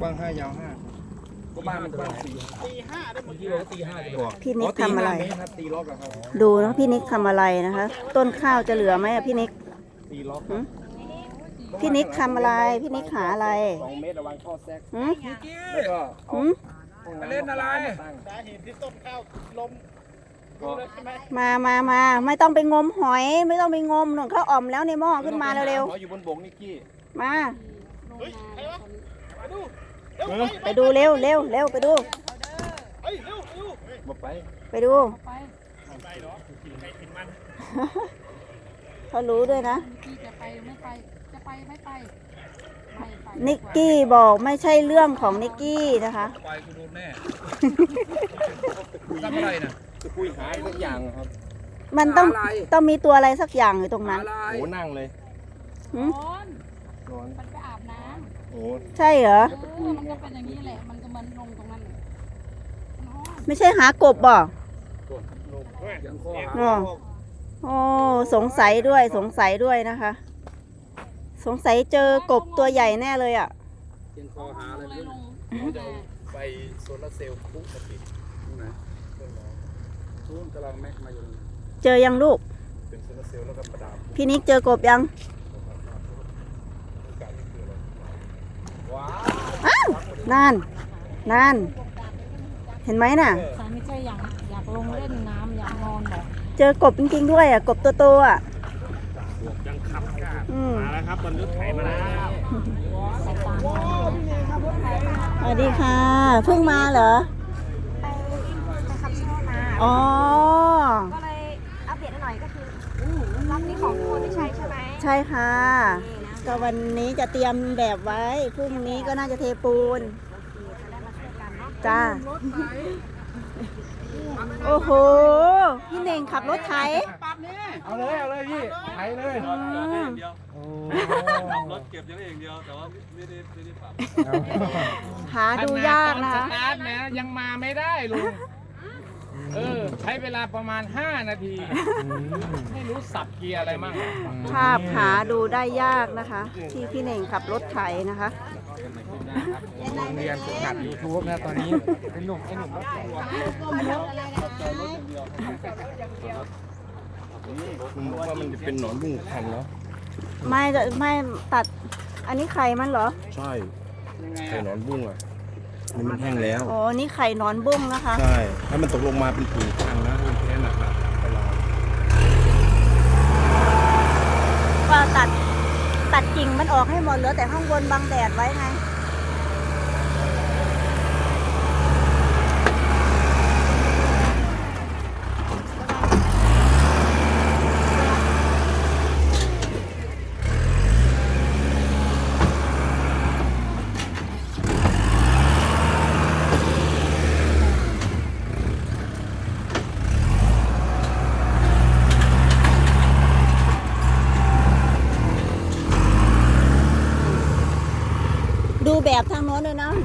กว้างห้ายาวห้าก็บ้านมันกว้างสี่ตีห้าได้หมดที่บอกตีห้าจะบอกพี่นิกทำอะไรตีห้าเมตครับตีล็อกอะครับดูนะพี่นิกทำอะไรนะคะ ต้นข้าวจะเหลือไหมอะพี่นิกตีล็อกหืมพี่นิกทำอะไร พี่นิกหาอะไรสองเมตรระวังข้อแซกหืมแล้วก็เอาหืมห้องำเล่นอะไรตั้งสาเหตุที่ต้นข้าวล้มก็เลยใช่ไหมมามามาไม่ต้องไปงมหอย ไม่ต้องไปงมหนุนข้าวอ่อมแล้วในหม้อขึ้นมาเร็วขออยู่บนบกนิกกี้ๆมาเฮ้ยใครวะมาดูเร็ว ไปดูเร็วเร็วเร็วไปดูเฮ้ยเร็วเร็วมาไปไปดู ไปเหรอใครกินมันเขารู้ด้วยนะ พี่จะไปหรือไม่ไป จะไปไม่ไป ไม่ไปนิกกี้บอกไม่ใช่เรื่องของนิกกี้นะคะ ไปกูโดนแน่ทำอะไรนะจะคุยหาอะไรสักอย่างอะครับมันต้องอะไรต้องมีตัวอะไรสักอย่างอยู่ตรงนั้นโอ้นั่งเลยหืมนอนนอนมันไปอาบน้ โอ้ใช่เหรอำเออมันก็เป็นอย่างนี้แหละ มันก็เหมันลงตรงนั้นเลยนอนไม่ใช่หากบบ่ยังคอหาอ๋อโอ้สงสัยด้วยสงสัยด้วยนะคะ สงสัยเจอกบตัวใหญ่แน่เลยอะ ยังคอหาลอะไรงเลยไม่ลรู้งจะเอาไปโซลาร์เซลล์ปุ๊บมาติดตรงไหนทุนกำลังแม็กมาอยู่เจอยังลูก เป็นโซลาร์เซลล์แล้วก็ประดับพี่นิกเจอกบยัง ว้าว อ้าวนั่นนั่น เห็นไหมน่ะ สาไม่ใช่อยากอยากลงเล่นน้ำอยากนอนบอกเจอกบจริงๆด้วยอะ กบตัวโตอะ ยังขับกาดอืม มาแล้วครับตอนรถไถมาแล้วสายตาสวัสดีค่ะ เพิ่งมาเหรอ ไปไปคำชะโนดมา อ๋อ ก็เลยอัปเดตหน่อยก็คือรอบนี้ของโคนไม่ใช่ใช่ไหมใช่ค่ะ นี่นะ ก็วันนี้จะเตรียมแบบไว้พรุ่งนี้ก็น่าจะเทปูนโอเคจะได้มาช่วยกันเนาะจ้าโอ้โหพี่เน่งขับรถไถเอาเลยเอาเลยพี่ไถเลยอืมโอ้รถเก็บยังได้อย่างเดียวแต่ว่าไม่ได้ไม่ได้ปรับหาดูยากนะสคะตาร์ทนะยังมาไม่ได้ลุง เออ ใช้เวลาประมาณ 5 นาที ไม่รู้สับเกียร์อะไรมั่งภาพหาดูได้ยากนะคะ ที่พี่เน่งขับรถไถนะคะโรงเรียนฝึกหัดยูทูบนะตอนนี้เป็นหนุ่มไอ้หนุ่มรถไฟผมว่ามันจะเป็นหนอนบุ้งพันแล้วไม่จะไม่ตัดอันนี้ไข่มันเหรอ ใช่ไข่หนอนบุ้งอะ นี่มันแห้งแล้ว อ๋อ นี่ไข่หนอนบุ้งนะคะ ใช่ ถ้ามันตกลงมาเป็นปุ๋ยพังนะมันแพ้หนักๆไปลายก็ตัด ตัดกิ่งมันออกให้หมดเหลือแต่ข้างบนบังแดดไว้ไง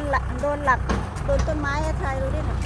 นโดนหลักโดนต้นไม้อะไรรู้ดิหน่ะ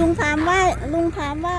ลุงถามว่าลุงถามว่า